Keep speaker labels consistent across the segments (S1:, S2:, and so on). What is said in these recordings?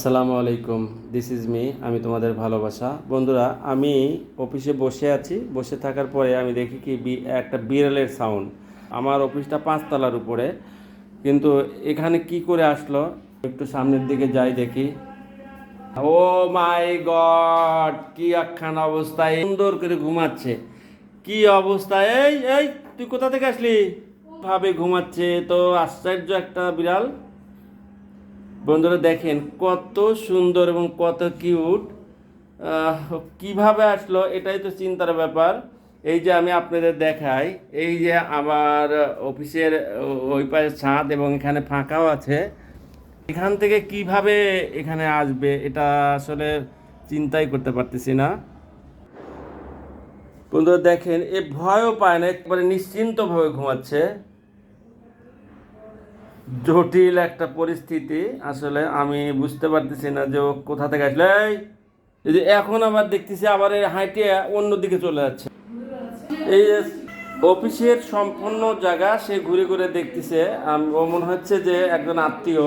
S1: আসসালামু আলাইকুম this is me আমি তোমাদের ভালোবাসা। বন্ধুরা, আমি অফিসে বসে আছি, বসে থাকার পরে আমি দেখি কি বি- একটা বিড়ালের সাউন্ড আমার অফিসটা পাঁচতলার উপরে, কিন্তু এখানে কি করে আসলো? একটু সামনের দিকে যাই দেখি। ও মাই গড কি একখান অবস্থায় সুন্দর করে ঘুমাচ্ছে। কি অবস্থা, এই এই, তুই কোথা থেকে আসলি? ভাবে ঘুমাচ্ছে তো আশ্চর্য একটা বিড়াল। বন্ধুরা দেখেন কত সুন্দর এবং কত কিউট। কীভাবে আসলো এটাই তো চিন্তার ব্যাপার। এই যে আমি আপনাদের দেখাই, এই যে আমার অফিসের ওই পাশে ছাদ এবং এখানে ফাঁকাও আছে। এখান থেকে কীভাবে এখানে আসবে এটা আসলে চিন্তাই করতে পারতেছি না। বন্ধুরা দেখেন, এ ভয়ও পায় না, একবারে নিশ্চিন্তভাবে ঘুমাচ্ছে। জটিল একটা পরিস্থিতি। আসলে আমি বুঝতে পারতেছি না যে ও কোথা থেকে আসলে। এই, যে এখন আবার দেখতেছি আবার এই হাঁটে অন্যদিকে চলে যাচ্ছে। এই অফিসের সম্পূর্ণ জায়গা সে ঘুরে ঘুরে দেখতেছে। ও মনে হচ্ছে যে একজন আত্মীয়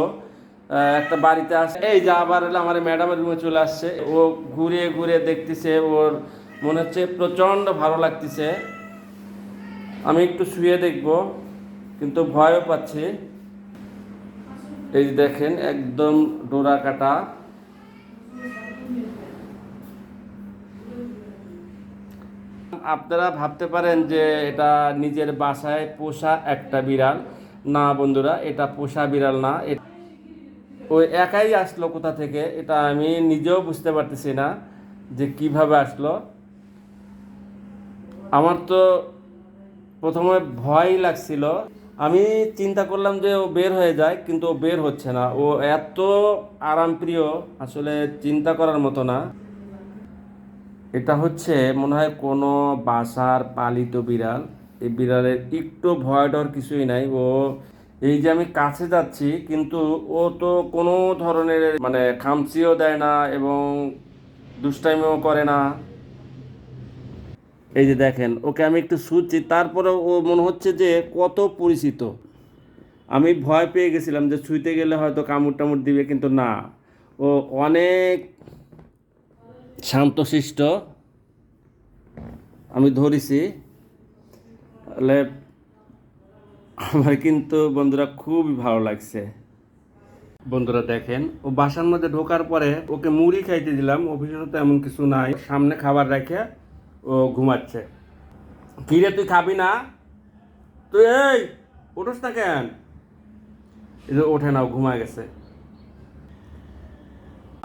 S1: একটা বাড়িতে আসে এই যে আবার আমার ম্যাডামের রুমে চলে আসছে। ও ঘুরে ঘুরে দেখতেছে ওর মনে হচ্ছে প্রচণ্ড ভালো লাগতেছে। আমি একটু শুয়ে দেখব কিন্তু ভয়ও পাচ্ছি। এই দেখেন, একদম ডোরা কাটা। আপনারা ভাবতে পারেন যে এটা নিজের বাসায় পোষা একটা বিড়াল। না বন্ধুরা, এটা পোষা বিড়াল না। এ- ও একাই আসলো কোথা থেকে, এটা আমি নিজেও বুঝতে পারতেছি না যে কীভাবে আসলো। আমার তো প্রথমে ভয় লাগছিল। আমি চিন্তা করলাম যে ও বের হয়ে যায়, কিন্তু ও বের হচ্ছে না। ও এত আরামপ্রিয়, আসলে চিন্তা করার মতো না। এটা হচ্ছে মনে হয় কোনো বাসার পালিত বিড়াল। এই বিড়ালের একটু ভয় ডর কিছুই নাই। ও এই যে আমি কাছে যাচ্ছি, কিন্তু ও তো কোনো ধরনের মানে খামচিও দেয় না এবং দুষ্টাইমিও করে না। এই যে দেখেন, ওকে আমি একটু শুচ্ছি তারপরে ও মনে হচ্ছে যে কত পরিচিত। আমি ভয় পেয়ে গেছিলাম যে ছুঁইতে গেলে হয়তো কামড় টামড় দিবে, কিন্তু না। ও অনেক শান্তশিষ্ট। আমি ধরেছি। তাহলে আমার কিন্তু বন্ধুরা খুবই ভালো লাগছে। বন্ধুরা দেখেন, ও বাসার মধ্যে ঢোকার পরে ওকে মুড়ি খাইতে দিলাম অফিসে তো এমন কিছু নাই। সামনে খাবার রেখে ঘুমাচ্ছে। কিরে তুই খাবি না? তুই এই উঠোস না কেন? ওঠে না, ও ঘুমায় গেছে।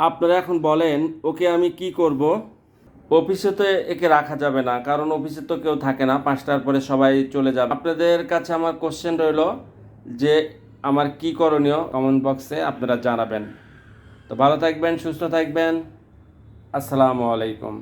S1: আপনারা এখন বলেন, ওকে আমি কি করব? অফিসে তো একে রাখা যাবে না, কারণ অফিসে তো কেউ থাকে না, পাঁচটার পরে সবাই চলে যাবে। আপনাদের কাছে আমার কোশ্চেন রইল যে, আমার কি করণীয়? কমেন্ট বক্সে আপনারা জানাবেন। তো ভালো থাকবেন, সুস্থ থাকবেন। আসসালামু আলাইকুম।